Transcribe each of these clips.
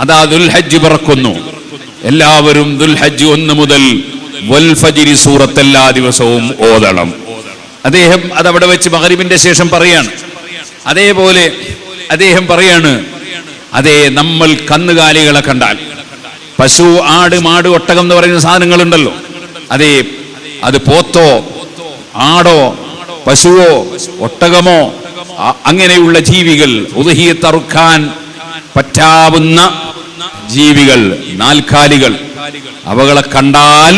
അതാ ദുൽഹജ്ജ് പിറക്കുന്നു. എല്ലാവരും ദുൽഹജ്ജ് ഒന്ന് മുതൽ വൽഫജിരി സൂറത്ത് എല്ലാ ദിവസവും ഓതണം. അദ്ദേഹം അതവിടെ വെച്ച് മകരിബിന്റെ ശേഷം പറയാണ്. അതേപോലെ അദ്ദേഹം പറയാണ് അതെ നമ്മൾ കന്നുകാലികളെ കണ്ടാൽ. പശു ആട് മാട് ഒട്ടകം എന്ന് പറയുന്ന സാധനങ്ങളുണ്ടല്ലോ. അതെ അത് പോത്തോ ആടോ പശുവോ ഒട്ടകമോ അങ്ങനെയുള്ള ജീവികൾ ഉദഹിയത്തറുക്കാൻ പറ്റാവുന്ന ജീവികൾ നാൽക്കാലികൾ. അവകളെ കണ്ടാൽ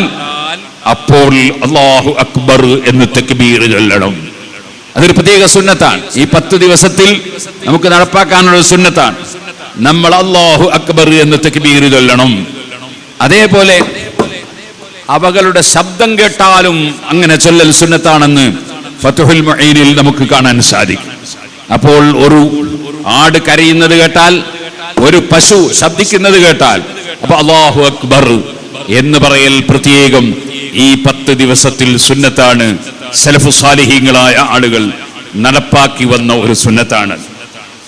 അപ്പോൾ അള്ളാഹു അക്ബർ എന്ന് തെക്ബീർ ചൊല്ലണം. അതൊരു പ്രത്യേക സുന്നത്താണ്. ഈ പത്ത് ദിവസത്തിൽ നമുക്ക് നടപ്പാക്കാനുള്ള സുന്നത്താണ്. നമ്മൾ അള്ളാഹു അക്ബർ എന്ന് തെക്ബീർ ചൊല്ലണം. അതേപോലെ അവകളുടെ ശബ്ദം കേട്ടാലും അങ്ങനെ ചൊല്ലൽ സുന്നത്താണെന്ന് ഫത്തുഹുൽ മുഈനിൽ നമുക്ക് കാണാൻ സാധിക്കും. അപ്പോൾ ഒരു ആട് കരയുന്നത് കേട്ടാൽ ഒരു പശു ശബ്ദിക്കുന്നത് കേട്ടാൽ അപ്പൊ അള്ളാഹു അക്ബർ എന്ന് പറയൽ പ്രത്യേകം ഈ പത്ത് ദിവസത്തിൽ സുന്നത്താണ്. സലഫു സാലിഹീങ്ങളായ ആളുകൾ നടപ്പാക്കി വന്ന ഒരു സുന്നത്താണ്.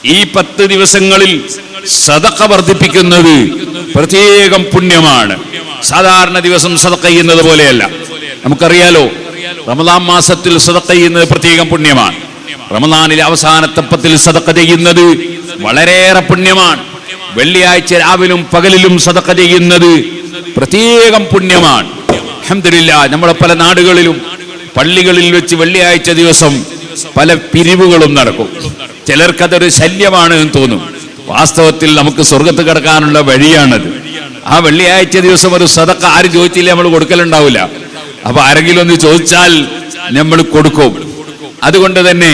ഈ പത്ത് ദിവസങ്ങളിൽ സതക്ക വർദ്ധിപ്പിക്കുന്നത് പ്രത്യേകം പുണ്യമാണ്. സാധാരണ ദിവസം സതക്ക ചെയ്യുന്നത് പോലെയല്ല. നമുക്കറിയാലോ റമദാം മാസത്തിൽ സതക്ക ചെയ്യുന്നത് പ്രത്യേകം പുണ്യമാണ്. റമദാനിലെ അവസാനത്തെ പത്തിൽ സതക്ക ചെയ്യുന്നത് വളരെയേറെ പുണ്യമാണ്. വെള്ളിയാഴ്ച രാവിലും പകലിലും സതക്ക ചെയ്യുന്നത് പ്രത്യേകം പുണ്യമാണ്. അഹമ്മദില്ല നമ്മുടെ പല നാടുകളിലും പള്ളികളിൽ വെച്ച് വെള്ളിയാഴ്ച ദിവസം പല പിരിവുകളും നടക്കും. ചിലർക്കതൊരു ശല്യമാണ് എന്ന് തോന്നും. വാസ്തവത്തിൽ നമുക്ക് സ്വർഗത്ത് കിടക്കാനുള്ള വഴിയാണത്. ആ വെള്ളിയാഴ്ച ദിവസം ഒരു സതക്ക ആര് ചോദിച്ചില്ല നമ്മൾ കൊടുക്കലുണ്ടാവില്ല. അപ്പൊ ആരെങ്കിലും ഒന്ന് ചോദിച്ചാൽ നമ്മൾ കൊടുക്കും. അതുകൊണ്ട് തന്നെ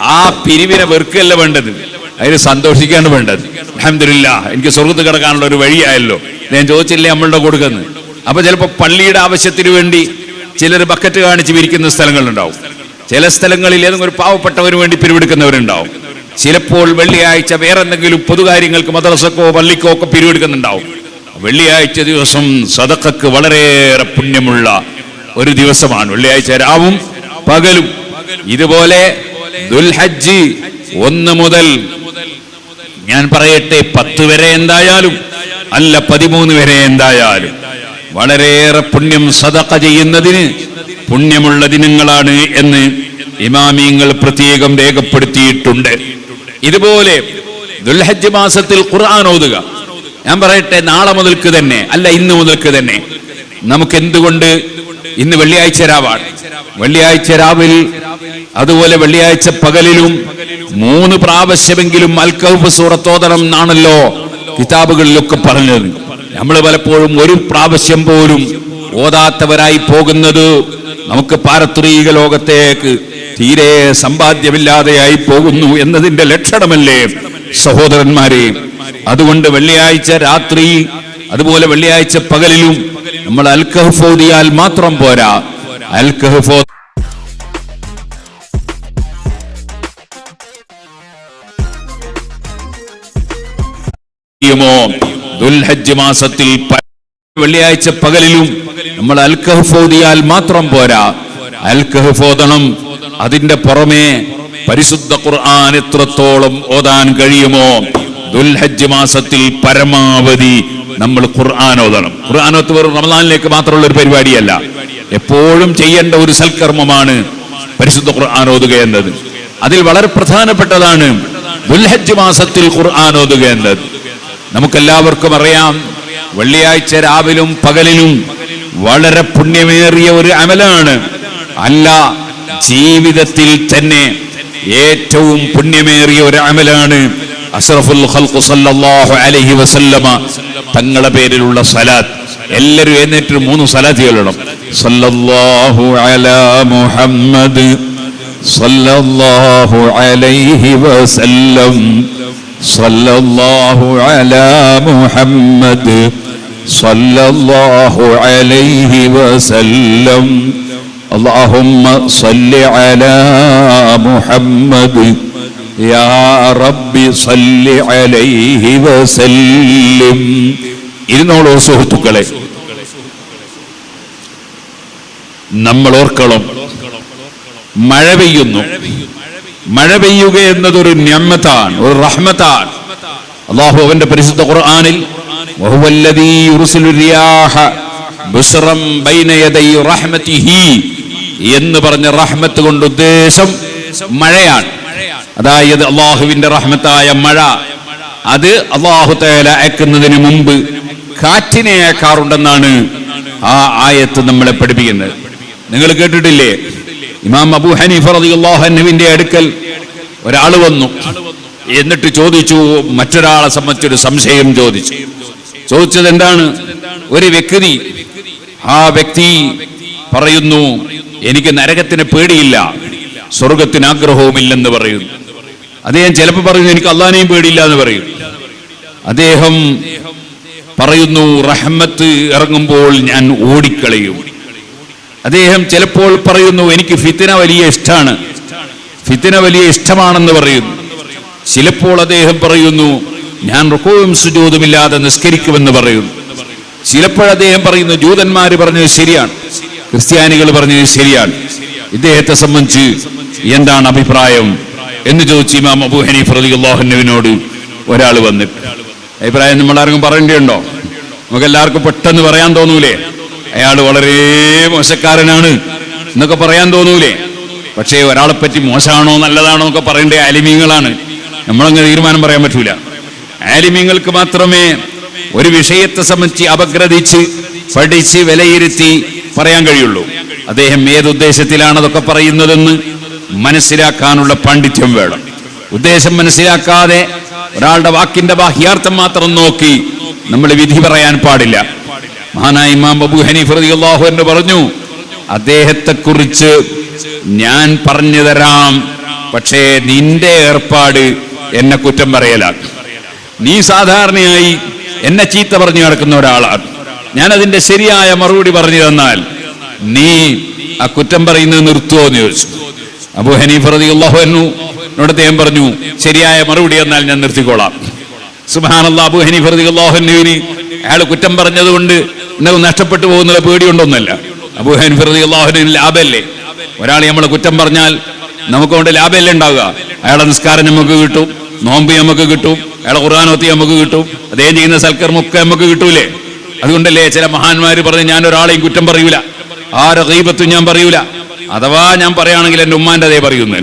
ആ പിരിവിനെ വെറുക്കല്ല വേണ്ടത്. അതിന് സന്തോഷിക്കാണ് വേണ്ടത്. അഹമ്മദില്ല എനിക്ക് സ്വർഗത്ത് കിടക്കാനുള്ള ഒരു വഴിയായല്ലോ. ഞാൻ ചോദിച്ചില്ലേ നമ്മളുടെ കൊടുക്കുന്നത് അപ്പൊ ചിലപ്പോൾ പള്ളിയുടെ ആവശ്യത്തിന് വേണ്ടി ചിലർ ബക്കറ്റ് കാണിച്ച് വിരിക്കുന്ന സ്ഥലങ്ങളുണ്ടാവും. ചില സ്ഥലങ്ങളിൽ ഏതെങ്കിലും ഒരു പാവപ്പെട്ടവന് വേണ്ടി പിരിവെടുക്കുന്നവരുണ്ടാവും. ചിലപ്പോൾ വെള്ളിയാഴ്ച വേറെ എന്തെങ്കിലും പൊതുകാര്യങ്ങൾക്ക് മദ്രസക്കോ പള്ളിക്കോ ഒക്കെ പിരിവെടുക്കുന്നുണ്ടാവും. വെള്ളിയാഴ്ച ദിവസം സദക്കക്ക് വളരെയേറെ പുണ്യമുള്ള ഒരു ദിവസമാണ്. വെള്ളിയാഴ്ച രാവും പകലും. ഇതുപോലെ ദുൽഹജ്ജ് ഒന്ന് മുതൽ ഞാൻ പറയട്ടെ പത്ത് വരെ എന്തായാലും അല്ല പതിമൂന്ന് വരെ എന്തായാലും. വളരെയേറെ പുണ്യം സദക്ക ചെയ്യുന്നതിന് പുണ്യമുള്ള ദിനങ്ങളാണ് എന്ന് ഇമാമിയങ്ങൾ പ്രത്യേകം രേഖപ്പെടുത്തിയിട്ടുണ്ട്. ഇതുപോലെ ദുൽഹജ്ജ് മാസത്തിൽ ഖുർആൻ ഓതുക. ഞാൻ പറയട്ടെ നാളെ മുതൽക്ക് തന്നെ അല്ല ഇന്ന് മുതൽക്ക് തന്നെ. നമുക്ക് എന്തുകൊണ്ട് ഇന്ന് വെള്ളിയാഴ്ച രാവാണ്. വെള്ളിയാഴ്ച രാവിൽ അതുപോലെ വെള്ളിയാഴ്ച പകലിലും മൂന്ന് പ്രാവശ്യമെങ്കിലും അൽക്കഹഫ് സൂറത്തോതണം എന്നാണല്ലോ കിതാബുകളിലൊക്കെ പറഞ്ഞത്. നമ്മൾ പലപ്പോഴും ഒരു പ്രാവശ്യം പോലും ഓതാത്തവരായി പോകുന്നത് നമുക്ക് പാരത്രീക ലോകത്തേക്ക് തീരെ സമ്പാദ്യമില്ലാതെയായി പോകുന്നു എന്നതിന്റെ ലക്ഷണമല്ലേ സഹോദരന്മാരെ? അതുകൊണ്ട് വെള്ളിയാഴ്ച രാത്രി അതുപോലെ വെള്ളിയാഴ്ച പകലിലും നമ്മൾ അൽക്കഹഫോദിയാൽ മാത്രം പോരാ. അൽക്കഹഫ് ദുൽഹജ്ജ് മാസത്തിൽ വെള്ളിയാഴ്ച പകലിലും നമ്മൾ അൽക്കഹഫോദിയാൽ മാത്രം പോരാ. അൽക്കഹഫോദണം അതിന്റെ പുറമേ പരിശുദ്ധ ഖുർആൻ എത്രത്തോളം ഓതാൻ കഴിയുമോ? ദുൽഹജ്ജ് മാസത്തിൽ പരമാവധി നമ്മൾ ഖുർആൻ ഒത്ത് വെറും റമദാനിലേക്ക് മാത്രമുള്ള ഒരു പരിപാടിയല്ല. എപ്പോഴും ചെയ്യേണ്ട ഒരു സൽക്കർമ്മമാണ് പരിശുദ്ധ ഖുർആൻ ഓതുക എന്നത്. അതിൽ വളരെ പ്രധാനപ്പെട്ടതാണ് ദുൽഹജ്ജ് മാസത്തിൽ ഖുർആൻ ഓതുക എന്നത്. നമുക്കെല്ലാവർക്കും അറിയാം വെള്ളിയാഴ്ച രാവിലും പകലിലും വളരെ പുണ്യമേറിയ ഒരു അമലാണ്. അല്ല ജീവിതത്തിൽ തന്നെ ഏറ്റവും പുണ്യമേറിയ ഒരു അമലാണ് അഷ്റഫുൽ ഖൽഖ് സല്ലല്ലാഹു അലൈഹി വസല്ലമ തങ്ങളുടെ പേരിലുള്ള സലാത്ത് എല്ലാവരും എന്നിട്ട് മൂന്ന് സലാത്ത് ചൊല്ലണം സല്ലല്ലാഹു അലാ മുഹമ്മദ് സല്ലല്ലാഹു അലൈഹി വസല്ലം صلى الله على محمد صلى الله عليه وسلم اللهم صل على محمد യാ റബ്ബി സല്ലി അലൈഹി സുഹൃത്തുക്കളെ. നമ്മൾ ഓർക്കണം മഴ പെയ്യുന്നു. മഴ പെയ്യുക എന്നതൊരു ഞമ്മത്താണ് ഒരു റഹ്മത്താണ്. അള്ളാഹു അവന്റെ പരിശുദ്ധ ഖുർആാനിൽ എന്ന് പറഞ്ഞ റഹ്മത്ത് കൊണ്ട് ഉദ്ദേശം മഴയാണ്. അതായത് അള്ളാഹുവിന്റെ റഹ്മത്തായ മഴ. അത് അള്ളാഹു തേല അയക്കുന്നതിന് മുമ്പ് കാറ്റിനെ അയക്കാറുണ്ടെന്നാണ് ആ ആയത്ത് നമ്മളെ പഠിപ്പിക്കുന്നത്. നിങ്ങൾ കേട്ടിട്ടില്ലേ? ഇമാം അബു ഹനീഫ് റളിയല്ലാഹുവിന്റെ അടുക്കൽ ഒരാൾ വന്നു. എന്നിട്ട് ചോദിച്ചു മറ്റൊരാളെ സംബന്ധിച്ചൊരു സംശയം ചോദിച്ചു. ചോദിച്ചത് എന്താണ്? ഒരു വ്യക്തി ആ വ്യക്തി പറയുന്നു എനിക്ക് നരകത്തിന് പേടിയില്ല. സ്വർഗത്തിന് ആഗ്രഹവുമില്ലെന്ന് പറയുന്നു അദ്ദേഹം ചിലപ്പോൾ പറയുന്നു എനിക്ക് അള്ളാനെയും പേടിയില്ല എന്ന് പറയും. അദ്ദേഹം പറയുന്നു റഹ്മത്ത് ഇറങ്ങുമ്പോൾ ഞാൻ ഓടിക്കളയും. അദ്ദേഹം ചിലപ്പോൾ പറയുന്നു എനിക്ക് ഫിത്തിന വലിയ ഇഷ്ടമാണ് ഫിത്തിന വലിയ ഇഷ്ടമാണെന്ന് പറയുന്നു ചിലപ്പോൾ അദ്ദേഹം പറയുന്നു ഞാൻ റുക്കോവും സുജോതുമില്ലാതെ നിസ്കരിക്കുമെന്ന് പറയുന്നു ചിലപ്പോൾ അദ്ദേഹം പറയുന്നു ജൂതന്മാര് പറഞ്ഞത് ശരിയാണ്. ക്രിസ്ത്യാനികൾ പറഞ്ഞത് ശരിയാണ്. ഇദ്ദേഹത്തെ സംബന്ധിച്ച് എന്താണ് അഭിപ്രായം എന്ന് ചോദിച്ചു ഇമാം അബു ഹനീഫ് റളിയല്ലാഹുവിനോട് ഒരാൾ വന്നിട്ട് അഭിപ്രായം നമ്മൾ ആർക്കും പറയേണ്ടിയുണ്ടോ നമുക്ക് എല്ലാവർക്കും പെട്ടെന്ന് പറയാൻ തോന്നൂലേ? അയാൾ വളരെ മോശക്കാരനാണ് എന്നൊക്കെ പറയാൻ തോന്നൂലേ? പക്ഷേ ഒരാളെ പറ്റി മോശമാണോ നല്ലതാണോ എന്നൊക്കെ പറയേണ്ട ആലിമീങ്ങളാണ്. നമ്മളങ്ങനെ തീരുമാനം പറയാൻ പറ്റൂല. ആലിമീങ്ങൾക്ക് മാത്രമേ ഒരു വിഷയത്തെ സംബന്ധിച്ച് അപഗ്രഥിച്ച് പഠിച്ച് വിലയിരുത്തി പറയാൻ കഴിയുള്ളൂ. അദ്ദേഹം ഏതുദ്ദേശത്തിലാണ് അതൊക്കെ പറയുന്നതെന്ന് മനസ്സിലാക്കാനുള്ള പാണ്ഡിത്യം വേണം. ഉദ്ദേശം മനസ്സിലാക്കാതെ ഒരാളുടെ വാക്കിന്റെ ബാഹ്യാർത്ഥം മാത്രം നോക്കി നമ്മൾ വിധി പറയാൻ പാടില്ല. മഹാനായ ഇമാം അബു ഹനീഫ് റളിയല്ലാഹു എന്ന് പറഞ്ഞു അദ്ദേഹത്തെ കുറിച്ച് ഞാൻ പറഞ്ഞു തരാം പക്ഷേ നിന്റെ ഏർപ്പാട് എന്നെ കുറ്റം പറയലാണ് നീ സാധാരണയായി എന്നെ ചീത്ത പറഞ്ഞു നടക്കുന്ന ഒരാളാണ്. ഞാൻ അതിന്റെ ശരിയായ മറുപടി പറഞ്ഞു തന്നാൽ നീ ആ കുറ്റം പറയുന്നത് നിർത്തുമോ എന്ന് ചോദിച്ചു. അബു ഹനീഫറതി എന്നോട് അദ്ദേഹം പറഞ്ഞു ശരിയായ മറുപടി എന്നാൽ ഞാൻ നിർത്തിക്കോളാം. സുബ്ഹാനല്ലാഹ് അബു ഹനീഫറതി അൻഹുവിന് അയാൾ കുറ്റം പറഞ്ഞതുകൊണ്ട് ഇന്നത് നഷ്ടപ്പെട്ടു പോകുന്ന പേടിയുണ്ടൊന്നല്ല അബു ഹനീഫറതി ലാഭല്ലേ? ഒരാൾ നമ്മളെ കുറ്റം പറഞ്ഞാൽ നമുക്ക് കൊണ്ട് ലാഭമല്ലേ ഉണ്ടാവുക? അയാളെ നിസ്കാരം നമുക്ക് കിട്ടും നോമ്പ് നമുക്ക് കിട്ടും അയാളെ ഖുർആാനോത്തി നമുക്ക് കിട്ടും അദ്ദേഹം ചെയ്യുന്ന സൽക്കർമ്മൊക്കെ നമുക്ക് കിട്ടൂലേ? അതുകൊണ്ടല്ലേ ചില മഹാന്മാര് പറഞ്ഞ് ഞാൻ ഒരാളെയും കുറ്റം പറയൂല. ആരെ ഗീബത്തും ഞാൻ പറയൂല. അഥവാ ഞാൻ പറയുകയാണെങ്കിൽ എന്റെ ഉമ്മാന്റെ അതേ പറയുന്നു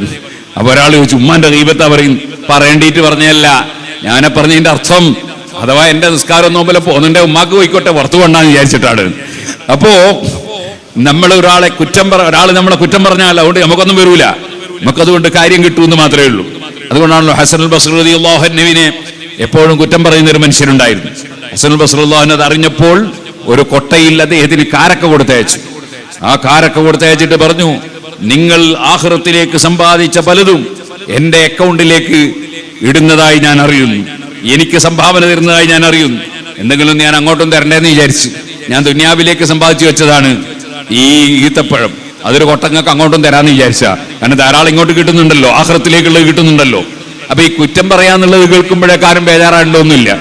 അപ്പൊ ഒരാൾ ചോദിച്ചു ഉമ്മാന്റെ ദൈവത്തെ പറയും പറയേണ്ടിയിട്ട് പറഞ്ഞല്ല ഞാനെ പറഞ്ഞതിന്റെ അർത്ഥം. അഥവാ എന്റെ നിസ്കാരം നോമ്പല പോകുന്നുണ്ടെ ഉമ്മാക്ക് പോയിക്കോട്ടെ പുറത്തു കൊണ്ടാന്ന് വിചാരിച്ചിട്ടാണ്. അപ്പോ നമ്മൾ ഒരാളെ കുറ്റം പറ ഒരാൾ നമ്മളെ കുറ്റം പറഞ്ഞാൽ അതുകൊണ്ട് നമുക്കൊന്നും വരൂല. നമുക്കതുകൊണ്ട് കാര്യം കിട്ടുമെന്ന് മാത്രമേ ഉള്ളൂ. അതുകൊണ്ടാണല്ലോ ഹസൻ ബസ്രുദ്ദി അള്ളാഹുവിനെ എപ്പോഴും കുറ്റം പറയുന്ന ഒരു മനുഷ്യനുണ്ടായിരുന്നു. ഹസൻ ബസ്രുല്ലാഹൻ അത് അറിഞ്ഞപ്പോൾ ഒരു കൊട്ടയിൽ അദ്ദേഹത്തിന് കാരക്ക കൊടുത്തയച്ചു. ആ കാരക്ക കൊടുത്തയച്ചിട്ട് പറഞ്ഞു നിങ്ങൾ ആഹ്റത്തിലേക്ക് സമ്പാദിച്ച പലതും എന്റെ അക്കൗണ്ടിലേക്ക് ഇടുന്നതായി ഞാൻ അറിയുന്നു. എനിക്ക് സംഭാവന തരുന്നതായി ഞാൻ അറിയുന്നു. എന്തെങ്കിലും ഞാൻ അങ്ങോട്ടും തരണ്ടേന്ന് വിചാരിച്ചു ഞാൻ ദുന്യാവിലേക്ക് സമ്പാദിച്ചു വെച്ചതാണ് ഈ ഈത്തപ്പഴം. അതൊരു കൊട്ടങ്ങൾക്ക് അങ്ങോട്ടും തരാന്ന് വിചാരിച്ച. കാരണം ധാരാളം ഇങ്ങോട്ട് കിട്ടുന്നുണ്ടല്ലോ ആഹ്റത്തിലേക്കുള്ളത് കിട്ടുന്നുണ്ടല്ലോ. അപ്പൊ ഈ കുറ്റം പറയാന്നുള്ളത് കേൾക്കുമ്പോഴേക്കാരും ബേജാറാണ്ടൊന്നുമില്ല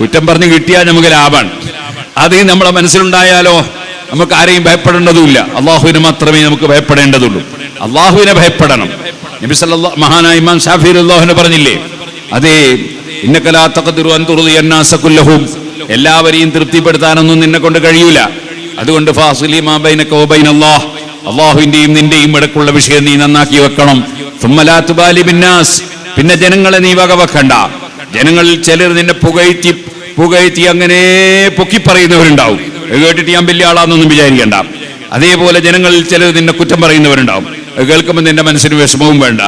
കുറ്റം പറഞ്ഞ് കിട്ടിയാൽ നമുക്ക് ലാഭമാണ്. അത് നമ്മളെ മനസ്സിലുണ്ടായാലോ? നമുക്ക് ആരെയും ഭയപ്പെടേണ്ടതുമില്ല. അള്ളാഹുവിനെ മാത്രമേ നമുക്ക് ഭയപ്പെടേണ്ടതുള്ളൂ. അള്ളാഹുവിനെ ഭയപ്പെടണം. നബി സല്ലല്ലാഹു മഹാനായ ഇമാം ഷാഫി അള്ളാഹുവിനെ പറഞ്ഞില്ലേ? അതേ ഇന്നക്കലാ തഖദിറു അൻ തുർദി അന്നാസ കുല്ലഹും. എല്ലാവരെയും തൃപ്തിപ്പെടുത്താനൊന്നും നിന്നെ കൊണ്ട് കഴിയൂല. അതുകൊണ്ട് ബൈനല്ലാഹ്. അള്ളാഹുവിന്റെയും നിന്റെയും ഇടക്കുള്ള വിഷയം നീ നന്നാക്കി വെക്കണം. ബിന്നാസ് പിന്നെ ജനങ്ങളെ നീ വകവെക്കണ്ട ജനങ്ങളിൽ ചിലർ നിന്നെ പുകഴ്ത്തി പുകഴ്ത്തി അങ്ങനെ പൊക്കി പറയുന്നവരുണ്ടാവും കേട്ടിട്ട് ഞാൻ വലിയ ആളാണെന്നൊന്നും വിചാരിക്കണ്ട. അതേപോലെ ജനങ്ങളിൽ ചിലർ നിന്നെ കുറ്റം പറയുന്നവരുണ്ടാവും. കേൾക്കുമ്പോൾ നിന്റെ മനസ്സിന് വിഷമവും വേണ്ട.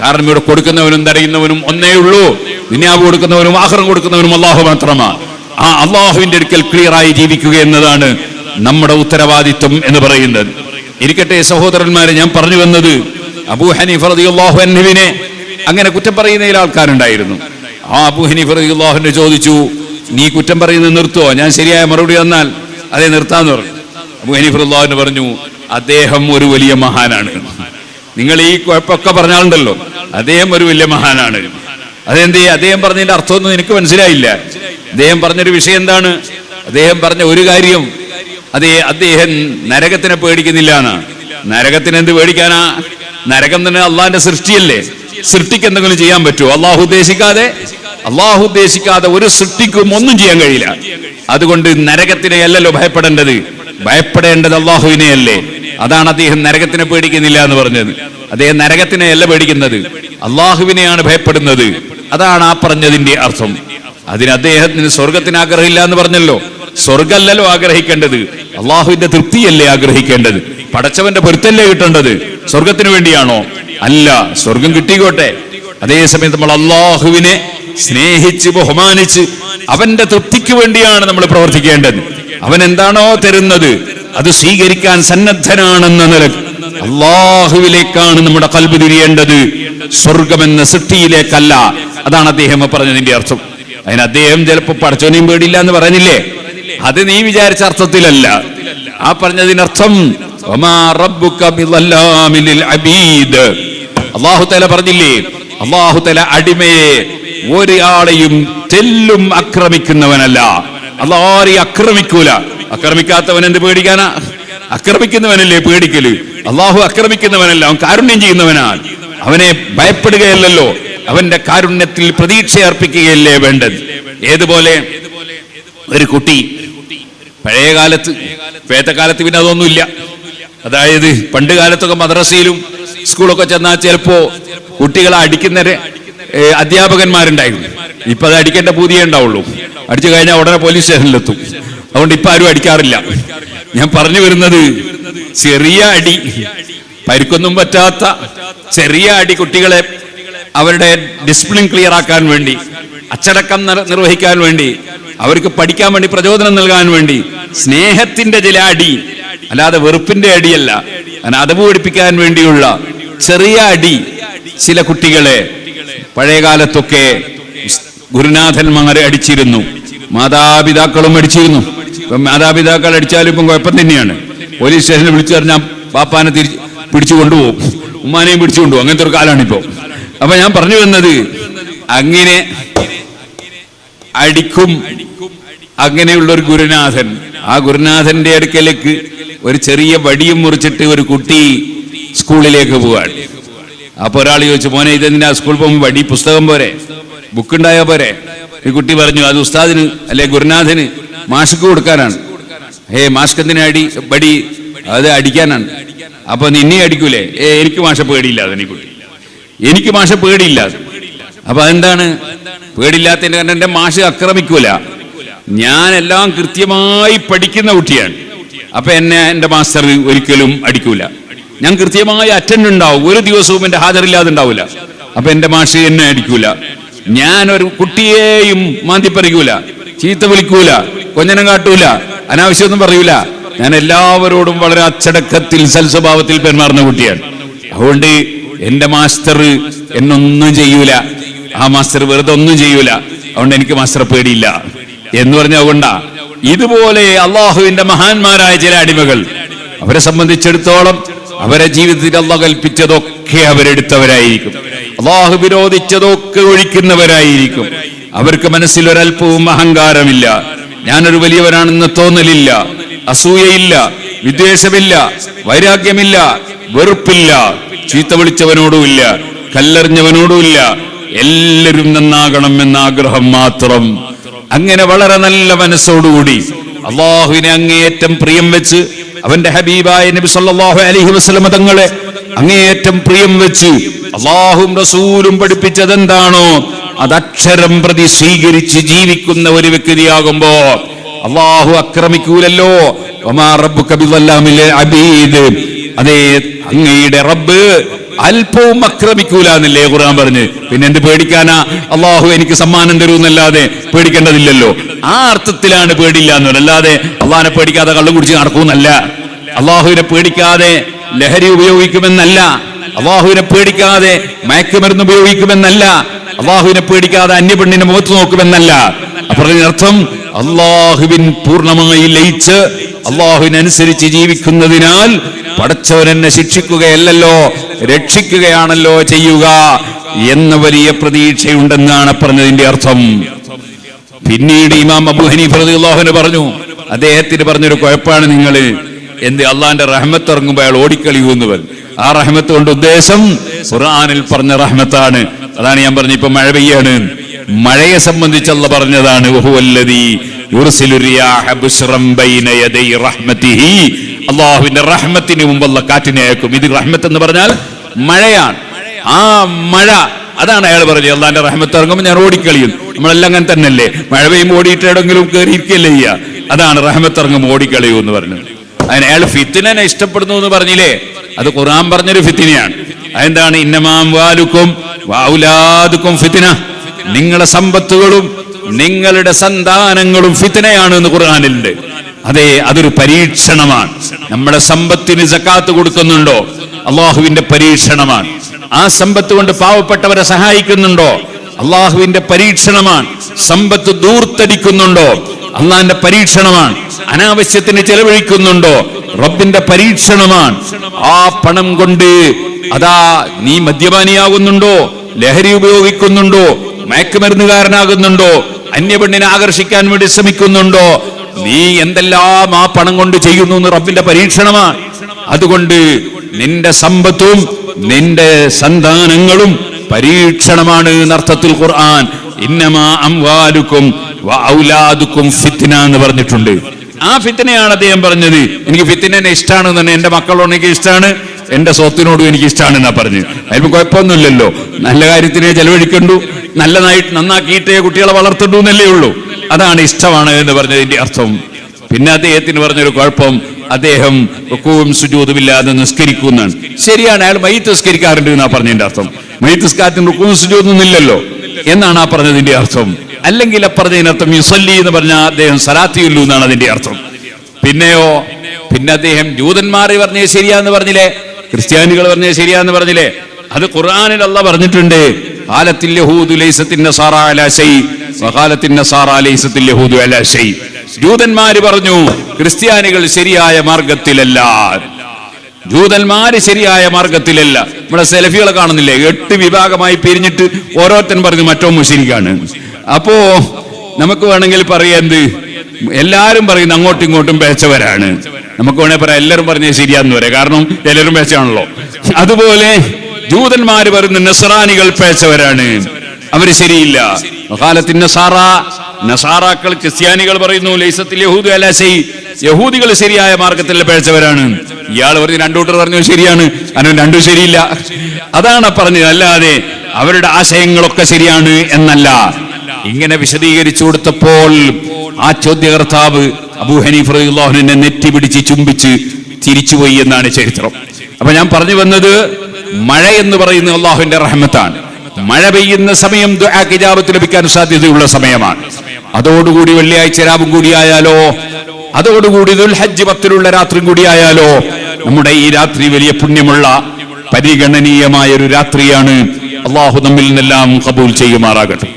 കാരണം ഇവിടെ കൊടുക്കുന്നവനും തരയുന്നവനും ഒന്നേ ഉള്ളൂ. ദുനിയാവ് കൊടുക്കുന്നവനും ആഹ്റം കൊടുക്കുന്നവനും അള്ളാഹു മാത്രമാണ് ആ അള്ളാഹുവിന്റെ അടുക്കൽ ക്ലിയറായി ജീവിക്കുക എന്നതാണ് നമ്മുടെ ഉത്തരവാദിത്വം എന്ന് പറയുന്നത്. ഇരിക്കട്ടെ സഹോദരന്മാരെ ഞാൻ പറഞ്ഞു വന്നത് അബൂ ഹനീഫ് റളിയല്ലാഹു അൻഹുവിനെ അങ്ങനെ കുറ്റം പറയുന്നതിൽ ആൾക്കാരുണ്ടായിരുന്നു. ആ അബൂ ഹനീഫ് റളിയല്ലാഹുവിനെ ചോദിച്ചു നീ കുറ്റം പറയുന്നത് നിർത്തുവോ? ഞാൻ ശരിയായ മറുപടി തന്നാൽ അതെ നിർത്താന്ന് പറഞ്ഞു. അബു ഹനീഫ് റളിയല്ലാഹുവിന് പറഞ്ഞു അദ്ദേഹം ഒരു വലിയ മഹാനാണ്. നിങ്ങൾ ഈ കുഴപ്പമൊക്കെ പറഞ്ഞാലുണ്ടല്ലോ അദ്ദേഹം ഒരു വലിയ മഹാനാണ്. അതെന്തേ അദ്ദേഹം പറഞ്ഞതിന്റെ അർത്ഥമൊന്നും എനിക്ക് മനസ്സിലായില്ല. അദ്ദേഹം പറഞ്ഞൊരു വിഷയം എന്താണ്? അദ്ദേഹം പറഞ്ഞ ഒരു കാര്യം അതേ അദ്ദേഹം നരകത്തിനെ പേടിക്കുന്നില്ല എന്നാണ് നരകത്തിന് എന്ത് പേടിക്കാനാ? നരകം തന്നെ അള്ളാഹിന്റെ സൃഷ്ടിയല്ലേ? സൃഷ്ടിക്ക് എന്തെങ്കിലും ചെയ്യാൻ പറ്റുമോ? അള്ളാഹു ഉദ്ദേശിക്കാതെ അള്ളാഹു ഉദ്ദേശിക്കാതെ ഒരു സൃഷ്ടിക്കും ഒന്നും ചെയ്യാൻ കഴിയില്ല. അതുകൊണ്ട് നരകത്തിനെ അല്ലല്ലോ ഭയപ്പെടേണ്ടത്? ഭയപ്പെടേണ്ടത് അള്ളാഹുവിനെയല്ലേ? അതാണ് അദ്ദേഹം നരകത്തിനെ പേടിക്കുന്നില്ല എന്ന് പറഞ്ഞത്. അദ്ദേഹം നരകത്തിനെ അല്ല പേടിക്കുന്നത്. അള്ളാഹുവിനെയാണ് ഭയപ്പെടുന്നത്. അതാണ് ആ പറഞ്ഞതിന്റെ അർത്ഥം. അതിന് അദ്ദേഹത്തിന് സ്വർഗത്തിന് ആഗ്രഹമില്ല എന്ന് പറഞ്ഞല്ലോ. സ്വർഗല്ലല്ലോ ആഗ്രഹിക്കേണ്ടത്. അള്ളാഹുവിന്റെ തൃപ്തിയല്ലേ ആഗ്രഹിക്കേണ്ടത്? പടച്ചവന്റെ പൊരുത്തല്ലേ കിട്ടേണ്ടത്? സ്വർഗത്തിന് വേണ്ടിയാണോ? അല്ല സ്വർഗം കിട്ടിക്കോട്ടെ. അതേസമയം നമ്മൾ അള്ളാഹുവിനെ സ്നേഹിച്ച് ബഹുമാനിച്ച് അവന്റെ തൃപ്തിക്ക് വേണ്ടിയാണ് നമ്മൾ പ്രവർത്തിക്കേണ്ടത്. അവൻ എന്താണോ തരുന്നത് അത് സ്വീകരിക്കാൻ സന്നദ്ധനാണെന്ന നിലയ്ക്ക് അള്ളാഹുവിലേക്കാണ് നമ്മുടെ കൽബ് തിരിയേണ്ടത്. സ്വർഗമെന്ന സൃഷ്ടിയിലേക്കല്ല. അതാണ് അദ്ദേഹം പറഞ്ഞതിന്റെ അർത്ഥം. അതിന് അദ്ദേഹം ചിലപ്പോ പഠിച്ചോനെയും പേടില്ല എന്ന് പറഞ്ഞില്ലേ? അത് നീ വിചാരിച്ച അർത്ഥത്തിലല്ല. ആ പറഞ്ഞതിനർത്ഥം അള്ളാഹു തല പറഞ്ഞില്ലേ? അള്ളാഹു തല അടിമയെ ഒരാളെയും തെല്ലും ആക്രമിക്കുന്നവനല്ല. അള്ളാരെയും ആക്രമിക്കൂല. ആക്രമിക്കാത്തവൻ എന്ത് പേടിക്കാനാ? ആക്രമിക്കുന്നവനല്ലേ പേടിക്കൽ? അള്ളാഹു ആക്രമിക്കുന്നവനല്ല അവൻ കാരുണ്യം ചെയ്യുന്നവനാണ്. അവനെ ഭയപ്പെടുകയല്ലല്ലോ. അവന്റെ കാരുണ്യത്തിൽ പ്രതീക്ഷ അർപ്പിക്കുകയല്ലേ വേണ്ടത്. ഏതുപോലെ? ഒരു കുട്ടി. പഴയ കാലത്ത് വേദകാലത്ത് കാലത്ത് പിന്നെ അതൊന്നുമില്ല. അതായത് പണ്ട് കാലത്തൊക്കെ മദ്രസയിലും സ്കൂളൊക്കെ ചെന്നാൽ ചിലപ്പോ കുട്ടികളെ അടിക്കുന്നവരെ അധ്യാപകന്മാരുണ്ടായിരുന്നു. ഇപ്പൊ അത് അടിക്കേണ്ട പൂതിയേ ഉണ്ടാവുള്ളൂ. അടിച്ചു കഴിഞ്ഞാൽ ഉടനെ പോലീസ് സ്റ്റേഷനിലെത്തും. അതുകൊണ്ട് ഇപ്പൊ ആരും അടിക്കാറില്ല. ഞാൻ പറഞ്ഞു വരുന്നത് ചെറിയ അടി പരിക്കൊന്നും പറ്റാത്ത ചെറിയ അടി കുട്ടികളെ അവരുടെ ഡിസിപ്ലിൻ ക്ലിയർ ആക്കാൻ വേണ്ടി അച്ചടക്കം നിർവഹിക്കാൻ വേണ്ടി അവർക്ക് പഠിക്കാൻ വേണ്ടി പ്രചോദനം നൽകാൻ വേണ്ടി സ്നേഹത്തിന്റെ ചില അടി അല്ലാതെ വെറുപ്പിന്റെ അടിയല്ല. അതവ് പഠിപ്പിക്കാൻ വേണ്ടിയുള്ള ചെറിയ അടി ചില കുട്ടികളെ പഴയ കാലത്തൊക്കെ ഗുരുനാഥന്മാരെ അടിച്ചിരുന്നു. മാതാപിതാക്കളും അടിച്ചിരുന്നു. ഇപ്പം മാതാപിതാക്കൾ അടിച്ചാലും ഇപ്പം കുഴപ്പം തന്നെയാണ്. പോലീസ് സ്റ്റേഷനിൽ വിളിച്ചു പറഞ്ഞാൽ പാപ്പാനെ തിരിച്ച് പിടിച്ചു കൊണ്ടുപോകും. ഉമ്മാനെയും പിടിച്ചു കൊണ്ടുപോകും. അങ്ങനത്തെ ഒരു കാലമാണ് ഇപ്പോ അപ്പൊ ഞാൻ പറഞ്ഞു വന്നത് അങ്ങനെ അടിക്കും. അങ്ങനെയുള്ള ഒരു ഗുരുനാഥൻ. ആ ഗുരുനാഥന്റെ അടുക്കലേക്ക് ഒരു ചെറിയ വടിയും മുറിച്ചിട്ട് ഒരു കുട്ടി സ്കൂളിലേക്ക് പോവാണ്. അപ്പൊ ഒരാൾ ചോദിച്ചു മോനെ ഇതെന്തിനാ സ്കൂൾ പോകുമ്പോൾ വടി പുസ്തകം പോരെ? ബുക്ക് ഉണ്ടായാ പോരെ? ഈ കുട്ടി പറഞ്ഞു അത് ഉസ്താദിന് അല്ലെ ഗുരുനാഥന് മാഷ്ക്ക് കൊടുക്കാനാണ്. ഏ മാഷ്ക്ക് എന്തിനാ അടി വടി? അത് അടിക്കാനാണ്. അപ്പൊ നിന്നെ അടിക്കൂലേ? ഏ എനിക്ക് മാഷ പേടിയില്ല അതിനെ കുട്ടി. എനിക്ക് മാഷ പേടിയില്ല. അപ്പൊ അതെന്താണ്? പേടില്ലാത്തതിന്റെ കാരണം എന്റെ മാഷ് ആക്രമിക്കൂല എല്ലാം കൃത്യമായി പഠിക്കുന്ന കുട്ടിയാണ്. അപ്പൊ എന്നെ എന്റെ മാസ്റ്റർ ഒരിക്കലും അടിക്കൂല. ഞാൻ കൃത്യമായി അറ്റൻഡ് ഉണ്ടാവും. ഒരു ദിവസവും എന്റെ ഹാജറില്ലാതെ ഉണ്ടാവില്ല അപ്പൊ എന്റെ മാഷ് എന്നെ അടിക്കൂല. ഞാൻ ഒരു കുട്ടിയെയും മാന്തിപ്പറിക്കൂല. ചീത്ത വിളിക്കൂല. കൊഞ്ഞനം കാട്ടൂല. അനാവശ്യമൊന്നും പറയൂല. ഞാൻ എല്ലാവരോടും വളരെ അച്ചടക്കത്തിൽ സൽസ്വഭാവത്തിൽ പെരുമാറുന്ന കുട്ടിയാണ്. അതുകൊണ്ട് എന്റെ മാസ്റ്റർ എന്നൊന്നും ചെയ്യൂല. ആ മാസ്റ്റർ വെറുതെ ഒന്നും ചെയ്യൂല. അതുകൊണ്ട് എനിക്ക് മാസ്റ്റർ പേടിയില്ല. എന്ന് പറഞ്ഞ അതുകൊണ്ടാ. ഇതുപോലെ അള്ളാഹുവിന്റെ മഹാന്മാരായ ചില അടിമകൾ. അവരെ സംബന്ധിച്ചിടത്തോളം അവരെ ജീവിതത്തിൽ അല്ല കൽപ്പിച്ചതൊക്കെ അവരെടുത്തവരായിരിക്കും. അള്ളാഹു വിരോധിച്ചതൊക്കെ ഒഴിക്കുന്നവരായിരിക്കും. അവർക്ക് മനസ്സിൽ ഒരല്പവും അഹങ്കാരമില്ല. ഞാനൊരു വലിയവനാണെന്ന് തോന്നലില്ല. അസൂയയില്ല. വിദ്വേഷമില്ല. വൈരാഗ്യമില്ല. വെറുപ്പില്ല. ചീത്ത വിളിച്ചവനോടുമില്ല. കല്ലെറിഞ്ഞവനോടുമില്ല. എല്ലാവരും നന്നാകണം എന്ന ആഗ്രഹം മാത്രം. അങ്ങനെ വളരെ നല്ല മനസ്സോടുകൂടി അള്ളാഹുവിനെ അങ്ങേയറ്റം പ്രിയം വെച്ച് അവന്റെ ഹബീബായ നബി സല്ലല്ലാഹു അലൈഹി വസല്ലമ തങ്ങളെ അങ്ങേയറ്റം പ്രിയം വെച്ച് അള്ളാഹും റസൂലും പഠിപ്പിച്ചത് എന്താണോ അത് അക്ഷരം പ്രതി സ്വീകരിച്ച് ജീവിക്കുന്ന ഒരു വ്യക്തിയാകുമ്പോ അള്ളാഹു അക്രമിക്കൂലല്ലോ. അബീദ്. അതേ അങ്ങയുടെ റബ്ബ് അല്പവും അക്രമിക്കൂല എന്നല്ലേ ഖുർആൻ പറഞ്ഞ്? പിന്നെ എന്ത് പേടിക്കാനാ? അള്ളാഹു എനിക്ക് സമ്മാനം തരൂന്നല്ലാതെ പേടിക്കേണ്ടതില്ലല്ലോ. ആ അർത്ഥത്തിലാണ് പേടില്ല എന്ന് അല്ലാതെ അള്ളാഹിനെ പേടിക്കാതെ കള്ളം കുടിച്ച് നടക്കൂന്നല്ല. അള്ളാഹുവിനെ പേടിക്കാതെ ലഹരി ഉപയോഗിക്കുമെന്നല്ല. അള്ളാഹുവിനെ പേടിക്കാതെ മയക്കുമരുന്ന് ഉപയോഗിക്കുമെന്നല്ല. അള്ളാഹുവിനെ പേടിക്കാതെ അന്യപെണ്ണിനെ മുഖത്ത് നോക്കുമെന്നല്ല. അതിനർത്ഥം അള്ളാഹുവിൻ പൂർണമായി ലയിച്ച് അള്ളാഹുവിനനുസരിച്ച് ജീവിക്കുന്നതിനാൽ പടച്ചവൻ എന്നെ ശിക്ഷിക്കുകയല്ലല്ലോ രക്ഷിക്കുകയാണല്ലോ ചെയ്യുക എന്ന വലിയ പ്രതീക്ഷയുണ്ടെന്നാണ് പറഞ്ഞതിന്റെ അർത്ഥം. പിന്നീട് ഇമാം അബു ഹനീഫ് പറഞ്ഞു അദ്ദേഹത്തിന് പറഞ്ഞൊരു കുഴപ്പമാണ് നിങ്ങൾ എന്ത് അള്ളാന്റെ റഹ്മത്ത് ഇറങ്ങുമ്പോൾ അയാൾ ഓടിക്കളിയുന്നവൻ. ആ റഹ്മത്ത് കൊണ്ട് ഉദ്ദേശം ഖുർആാനിൽ പറഞ്ഞ റഹ്മത്താണ്. അതാണ് ഞാൻ പറഞ്ഞു ഇപ്പൊ മഴ പെയ്യാണ്. മഴയെ സംബന്ധിച്ചല്ല പറഞ്ഞതാണ് അള്ളാഹുവിന്റെ റഹ്മത്തിന് മുമ്പുള്ള കാറ്റിനെ അയക്കും. ഇത് റഹ്മത്ത് എന്ന് പറഞ്ഞാൽ മഴയാണ്. ആ മഴ. അതാണ് അയാൾ പറഞ്ഞത്. അള്ളാന്റെ റഹ്മത്ത് ഇറങ്ങുമ്പോൾ ഞാൻ ഓടിക്കളിയും. നമ്മളെല്ലാം അങ്ങനെ തന്നെയല്ലേ? മഴ പെയ്യുമ്പോൾ ഓടിയിട്ട് എവിടെങ്കിലും കയറി ഇരിക്കല്ലേ ചെയ്യുക അതാണ് റഹ്മത്ത് ഇറങ്ങുമ്പോൾ ഓടിക്കളിയൂ എന്ന് പറഞ്ഞത്. അതിന് അയാൾ ഫിത്തിനെ ഇഷ്ടപ്പെടുന്നു എന്ന് പറഞ്ഞില്ലേ? അത് ഖുറാൻ പറഞ്ഞൊരു ഫിത്തിനെയാണ്. അതെന്താണ്? ഇന്നമാം വാലുക്കും വാവുലാദുക്കും ഫിത്തിന. നിങ്ങളുടെ സമ്പത്തുകളും നിങ്ങളുടെ സന്താനങ്ങളും ഫിത്തിനയാണ് എന്ന് ഖുർആനിലുണ്ട്. അതെ അതൊരു പരീക്ഷണമാണ്. നമ്മുടെ സമ്പത്തിന് ജക്കാത്ത് കൊടുക്കുന്നുണ്ടോ? അള്ളാഹുവിന്റെ പരീക്ഷണമാണ്. ആ സമ്പത്ത് കൊണ്ട് പാവപ്പെട്ടവരെ സഹായിക്കുന്നുണ്ടോ? അള്ളാഹുവിന്റെ പരീക്ഷണമാണ്. സമ്പത്ത് ദൂർത്തടിക്കുന്നുണ്ടോ? അള്ളാന്റെ പരീക്ഷണമാണ്. അനാവശ്യത്തിന് ചെലവഴിക്കുന്നുണ്ടോ? റബ്ബിന്റെ പരീക്ഷണമാണ്. ആ പണം കൊണ്ട് അതാ നീ മദ്യപാനിയാകുന്നുണ്ടോ? ലഹരി ഉപയോഗിക്കുന്നുണ്ടോ? മയക്കുമരുന്നുകാരനാകുന്നുണ്ടോ? അന്യപെണ്ണിനെ ആകർഷിക്കാൻ വേണ്ടി ശ്രമിക്കുന്നുണ്ടോ? നീ എന്തെല്ലാം ആ പണം കൊണ്ട് ചെയ്യുന്നു റബ്ബിന്റെ പരീക്ഷണമാണ് അതുകൊണ്ട് നിന്റെ സമ്പത്തും നിന്റെ സന്താനങ്ങളും പരീക്ഷണമാണ് എന്നർത്ഥത്തിൽ ഖുർആൻ. ഇന്നമാ അംവാലുക്കും ഔലാദുക്കും ഫിത്തിന എന്ന് പറഞ്ഞിട്ടുണ്ട്. ആ ഫിത്തിനെയാണ് അദ്ദേഹം പറഞ്ഞത്. എനിക്ക് ഫിത്തിനെ ഇഷ്ടമാണ് തന്നെ എന്റെ മക്കളോട് എനിക്ക് ഇഷ്ടമാണ് എന്റെ സ്വത്തിനോടും എനിക്ക് ഇഷ്ടമാണ് എന്നാ പറഞ്ഞു. അതിന് കുഴപ്പമൊന്നുമില്ലല്ലോ. നല്ല കാര്യത്തിനെ ചെലവഴിക്കണ്ടു. നല്ലതായിട്ട് നന്നാക്കിയിട്ടേ കുട്ടികളെ വളർത്തണ്ടു എന്നല്ലേ ഉള്ളൂ. അതാണ് ഇഷ്ടമാണ് എന്ന് പറഞ്ഞതിന്റെ അർത്ഥം. പിന്നെ അദ്ദേഹത്തിന് പറഞ്ഞൊരു കുഴപ്പം അദ്ദേഹം റുക്കുവും സുജൂതും ഇല്ലാതെ നിസ്കരിക്കുന്നതാണ് ശരിയാണ് അയാൾ മയ്യത്ത് നിസ്കരിക്കാറുണ്ട് എന്നാ പറഞ്ഞതിന്റെ അർത്ഥം. മയ്യത്ത് നിസ്കാരത്തിന് റുക്കുവും സുജൂതൊന്നും ഇല്ലല്ലോ എന്നാണ് ആ പറഞ്ഞതിന്റെ അർത്ഥം. അല്ലെങ്കിൽ ആ പറഞ്ഞതിനർത്ഥം യുസല്ലി എന്ന് പറഞ്ഞാൽ അദ്ദേഹം സലാത്തിയുള്ളൂ എന്നാണ് അതിന്റെ അർത്ഥം. പിന്നെയോ പിന്നെ അദ്ദേഹം ജൂതന്മാർ പറഞ്ഞത് ശരിയാന്ന് പറഞ്ഞില്ലേ? ക്രിസ്ത്യാനികൾ പറഞ്ഞത് ശരിയാന്ന് പറഞ്ഞില്ലേ? അത് ഖുർആനിൽ അല്ല പറഞ്ഞിട്ടുണ്ട്. നസാറ ജൂതന്മാര് പറഞ്ഞു ക്രിസ്ത്യാനികൾ ശരിയായ മാർഗത്തിലല്ല ജൂതന്മാര് ശരിയായ മാർഗത്തിലല്ല നമ്മുടെ സെലഫികളെ കാണുന്നില്ലേ? എട്ട് വിഭാഗമായി പിരിഞ്ഞിട്ട് ഓരോരുത്തൻ പറഞ്ഞു മറ്റോ മുഷിരിക്കാണ്. അപ്പോ നമുക്ക് വേണമെങ്കിൽ പറയാം എന്ത്? എല്ലാരും പറയുന്നു അങ്ങോട്ടും ഇങ്ങോട്ടും പേച്ചവരാണ്. നമുക്ക് വേണേ പറയാം എല്ലാവരും പറഞ്ഞത് ശരിയാന്ന് പറയാം. കാരണം എല്ലാവരും പേച്ചാണല്ലോ അതുപോലെ ജൂതന്മാര് പറയുന്ന നെസറാനികൾ പേച്ചവരാണ്. അവർ ശരിയില്ല. നസാറാക്കൾ ക്രിസ്ത്യാനികൾ പറയുന്നു ലൈസത്തിൽ യഹൂദ് അലാശൈ യഹൂദികൾ ശരിയായ മാർഗത്തിൽ പേഴ്ചവരാണ് ഇയാൾ പറഞ്ഞു രണ്ടൂട്ടർ പറഞ്ഞു ശരിയാണ് കാരണം രണ്ടും ശരിയില്ല. അതാണ് പറഞ്ഞത് അല്ലാതെ അവരുടെ ആശയങ്ങളൊക്കെ ശരിയാണ് എന്നല്ല. ഇങ്ങനെ വിശദീകരിച്ചു കൊടുത്തപ്പോൾ ആ ചോദ്യകർത്താവ് അബൂ ഹനീഫ് നെറ്റി പിടിച്ച് ചുംബിച്ച് തിരിച്ചുപോയി എന്നാണ് ചരിത്രം. അപ്പൊ ഞാൻ പറഞ്ഞു വന്നത് മഴ എന്ന് പറയുന്നത് അള്ളാഹുവിന്റെ റഹ്മത്താണ്. മഴ പെയ്യുന്ന സമയം കിജാബത്ത് ലഭിക്കാൻ സാധ്യതയുള്ള സമയമാണ്. അതോടുകൂടി വെള്ളിയാഴ്ച രാവും കൂടിയായാലോ അതോടുകൂടി ദുൽഹജ്ജ് പത്തിലുള്ള രാത്രിയും കൂടിയായാലോ നമ്മുടെ ഈ രാത്രി വലിയ പുണ്യമുള്ള പരിഗണനീയമായ ഒരു രാത്രിയാണ്. അള്ളാഹു നമ്മിൽ നിന്നെല്ലാം കബൂൽ ചെയ്യുമാറാകട്ടെ.